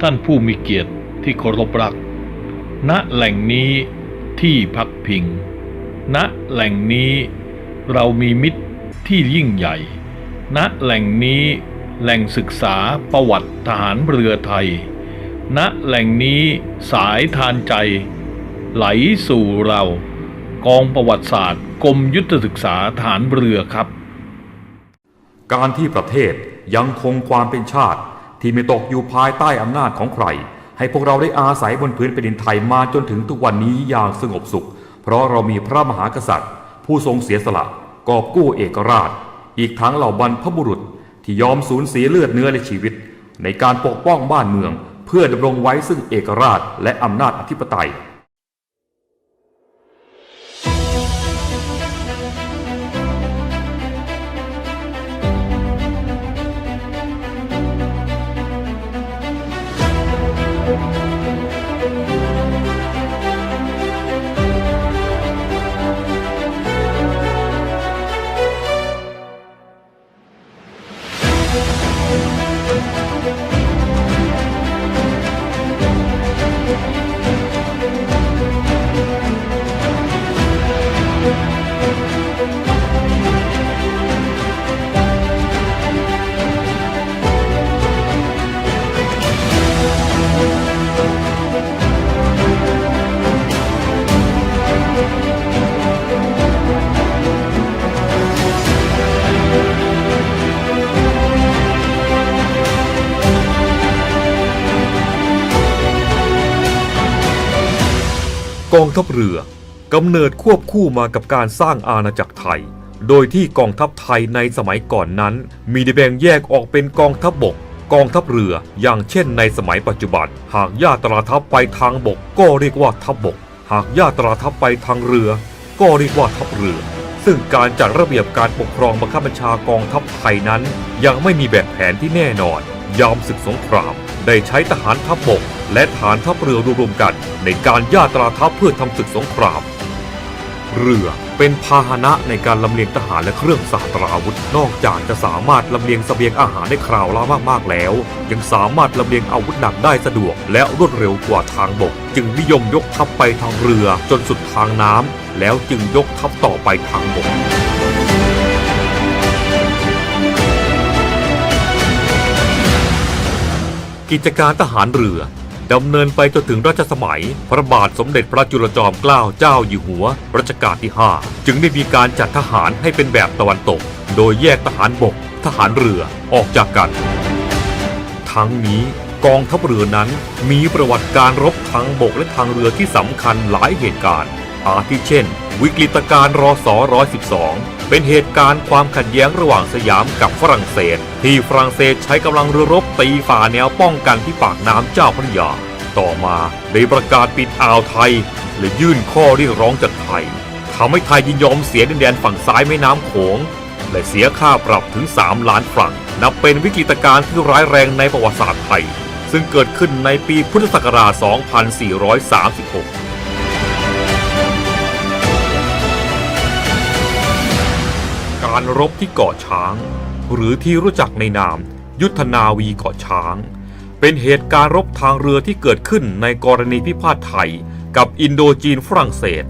ท่านผู้มีเกียรติที่เคารพรัก ณ แหล่งนี้ที่พักพิง ณ แหล่งนี้เรามีมิตรที่ยิ่งใหญ่ ณ แหล่งนี้แหล่งศึกษาประวัติทหารเรือไทย ณ แหล่งนี้สายทานใจ ไหลสู่เรา กองประวัติศาสตร์กรมยุทธศึกษาฐานเรือครับ การที่ประเทศยังคงความเป็นชาติ ที่ไม่ตกอยู่ภายใต้อำนาจของใคร ให้พวกเราได้อาศัยบนพื้นแผ่นดินไทยมาจนถึงทุกวันนี้อย่างสงบสุข เพราะเรามีพระมหากษัตริย์ ผู้ทรงเสียสละกอบกู้เอกราช อีกทั้งเหล่าบรรพบุรุษที่ยอมสูญเสียเลือดเนื้อและชีวิต ในการปกป้องบ้านเมือง เพื่อดำรงไว้ซึ่งเอกราชและอำนาจอธิปไตย กองทัพเรือกำเนิดควบคู่มากับการสร้างอาณาจักรไทย โดยที่กองทัพไทยในสมัยก่อนนั้น มีไดแบ่งแยกออกเป็นกองทัพบบก กองทัพเรืออย่างเช่นในสมัยปัจจุบัน หากญาตราทัพไปทางบก ก็เรียกว่าทัพบบก หากญาตราทัพไปทางเรือ ก็เรียกว่าทัพเรือ ซึ่งการจัดระเบียบการปกครองบังคับบัญชากองทัพไทยนั้น ยังไม่มีแบบแผนที่แน่นอน ยามศึกสงคราม ได้ใช้ทหารทัพบก และฐานทัพเรือรวมๆกันในการย่าตราทัพเพื่อทำศึกสงคราม เรือเป็นพาหนะในการลำเลียงทหารและเครื่องสาตราวุธ นอกจากจะสามารถลำเลียงเสบียงอาหารได้คราวละมากๆแล้ว ยังสามารถลำเลียงอาวุธหนักได้สะดวก และรวดเร็วกว่าทางบก จึงนิยมยกทัพไปทางเรือจนสุดทางน้ำแล้วจึงยกทัพต่อไปทางบกกิจการทหารเรือ ดำเนินไปจนถึงรัชสมัย พระบาทสมเด็จพระจุลจอมเกล้าเจ้าอยู่หัวรัชกาลที่ 5 จึงได้มีการจัดทหารให้เป็นแบบตะวันตก โดยแยกทหารบก ทหารเรือออกจากกัน ทั้งนี้กองทัพเรือนั้นมีประวัติการรบทางบกและทางเรือที่สำคัญหลายเหตุการณ์ อาทิเช่น วิกฤตการณ์รศ112 เป็นเหตุการณ์ความขัดแย้งระหว่างสยามกับฝรั่งเศส ที่ฝรั่งเศสใช้กำลังเรือรบตีฝ่าแนวป้องกันที่ปากน้ำเจ้าพระยา ต่อมาได้ประกาศปิดอ่าวไทย และยื่นข้อเรียกร้องจากไทยทำให้ไทยยินยอมเสียดินแดนฝั่งซ้ายแม่น้ำโขง และเสียค่าปรับถึง 3 ล้านฟรังนับเป็นวิกฤตการณ์ที่ร้ายแรงในประวัติศาสตร์ไทย ซึ่งเกิดขึ้นในปีพุทธศักราช 2436 การรบที่เกาะช้าง หรือที่รู้จักในนาม ยุทธนาวีเกาะช้าง เป็นเหตุการณ์รบทางเรือที่เกิดขึ้นในกรณีพิพาทไทย กับอินโดจีนฝรั่งเศส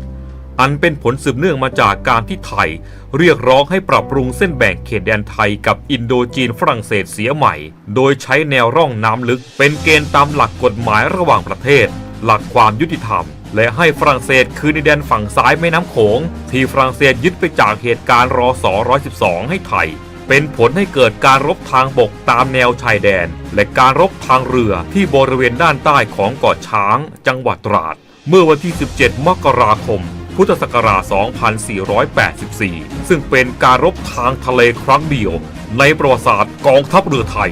อันเป็นผลสืบเนื่องมาจากการที่ไทย เรียกร้องให้ปรับปรุงเส้นแบ่งเขตแดนไทยกับอินโดจีนฝรั่งเศสเสียใหม่ โดยใช้แนวร่องน้ำลึก เป็นเกณฑ์ตามหลักกฎหมายระหว่างประเทศ หลักความยุติธรรม และให้ฝรั่งเศสคืนดินแดนฝั่งซ้ายแม่น้ำโขง ที่ฝรั่งเศสยึดไปจากเหตุการณ์รอสอ112 ให้ไทย เป็นผลให้เกิดการรบทางบกตามแนวชายแดน และการรบทางเรือที่บริเวณด้านใต้ของเกาะช้าง จังหวัดตราด เมื่อวันที่ 17 มกราคม พุทธศักราช 2484 ซึ่งเป็นการรบทางทะเลครั้งเดียว ในประวัติศาสตร์กองทัพเรือไทย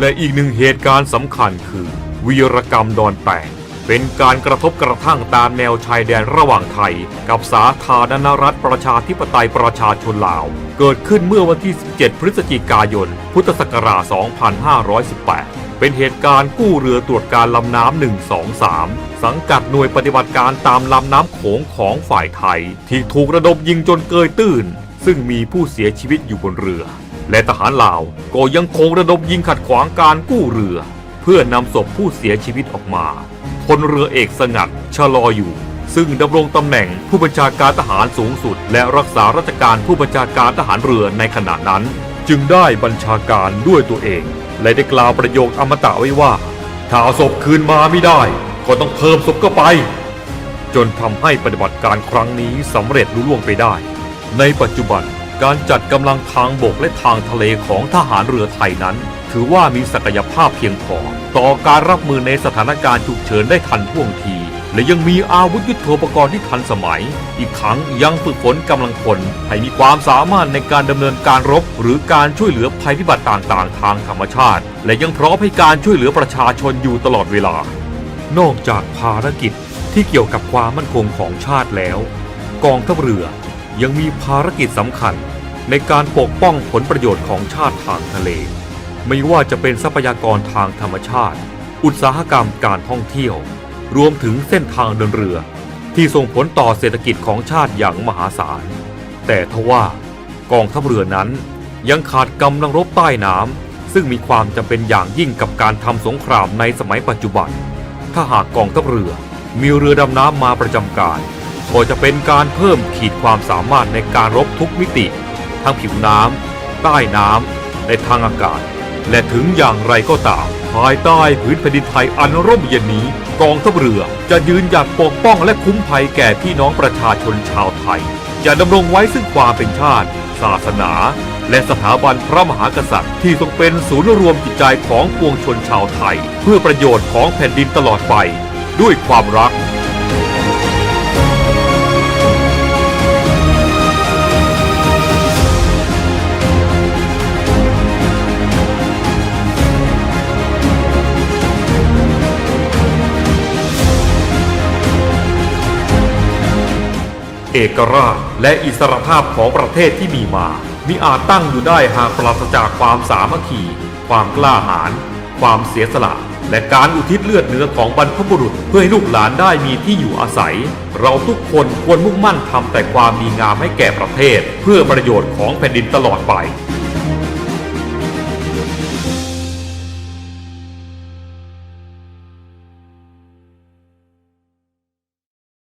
และอีกหนึ่งเหตุการณ์สำคัญคือ วีรกรรมดอนแปงเป็นการกระทบกระทั่งตามแนวชายแดนระหว่างไทย กับสาธารณรัฐประชาธิปไตยประชาชนลาว เกิดขึ้นเมื่อวันที่ 17 พฤศจิกายน พุทธศักราช 2518 เป็นเหตุการณ์กู้เรือตรวจการลำน้ำ 123 สังกัดหน่วยปฏิบัติการตามลำน้ำโขงของฝ่ายไทย ที่ถูกระดมยิงจนเกยตื้น ซึ่งมีผู้เสียชีวิตอยู่บนเรือ และทหารลาวก็ยังคงระดมยิงขัดขวางการกู้เรือ พื่อนำศพผู้เสียชีวิตออกมาพลเรือเอกสงัดชะลออยู่ ซึ่งดำรงตำแหน่งผู้บัญชาการทหารสูงสุด และรักษาราชการผู้บัญชาการทหารเรือในขณะนั้น จึงได้บัญชาการด้วยตัวเอง และได้กล่าวประโยคอมตะไว้ว่า ถ้าศพคืนมาไม่ได้ ก็ต้องเพิ่มศพเข้าไป จนทำให้ปฏิบัติการครั้งนี้สำเร็จลุล่วงไปได้ ในปัจจุบันการจัดกำลังทางบกและทางทะเลของทหารเรือไทยนั้น ถือว่ามีศักยภาพเพียงพอต่อการรับมือในสถานการณ์ฉุกเฉินได้ทันท่วงที และยังมีอาวุธยุทโธปกรณ์ที่ทันสมัย อีกทั้งยังฝึกฝนกำลังพลให้มีความสามารถในการดำเนินการรบ หรือการช่วยเหลือภัยพิบัติต่างๆ ทางธรรมชาติ และยังพร้อมให้การช่วยเหลือประชาชนอยู่ตลอดเวลา นอกจากภารกิจที่เกี่ยวกับความมั่นคงของชาติแล้ว กองทัพเรือยังมีภารกิจสำคัญในการปกป้องผลประโยชน์ของชาติทางทะเล ไม่ว่าจะเป็นทรัพยากรทางธรรมชาติ อุตสาหกรรมการท่องเที่ยว รวมถึงเส้นทางเดินเรือ ที่ส่งผลต่อเศรษฐกิจของชาติอย่างมหาศาล แต่ทว่ากองทัพเรือนั้นยังขาดกำลังรบใต้น้ำซึ่งมีความจำเป็นอย่างยิ่งกับการทำสงครามในสมัยปัจจุบัน ถ้าหากกองทัพเรือมีเรือดำน้ำมาประจำการก็จะเป็นการเพิ่มขีดความสามารถในการรบทุกมิติ ทั้งผิวน้ำใต้น้ำและทางอากาศ และถึงอย่างไรก็ตาม ภายใต้พื้นแผ่นดินไทยอันร่มเย็นนี้ กองทัพเรือจะยืนหยัดปกป้องและคุ้มภัยแก่พี่น้องประชาชนชาวไทย จะดำรงไว้ซึ่งความเป็นชาติ ศาสนา และสถาบันพระมหากษัตริย์ ที่ทรงเป็นศูนย์รวมจิตใจของปวงชนชาวไทย เพื่อประโยชน์ของแผ่นดินตลอดไป ด้วยความรัก เอกราชและอิสรภาพของประเทศที่มีมา มิอาจตั้งอยู่ได้หากปราศจากความสามัคคี ความกล้าหาญ ความเสียสละ และการอุทิศเลือดเนื้อของบรรพบุรุษ เพื่อให้ลูกหลานได้มีที่อยู่อาศัย เราทุกคนควรมุ่งมั่นทำแต่ความมีงามให้แก่ประเทศ เพื่อประโยชน์ของแผ่นดินตลอดไป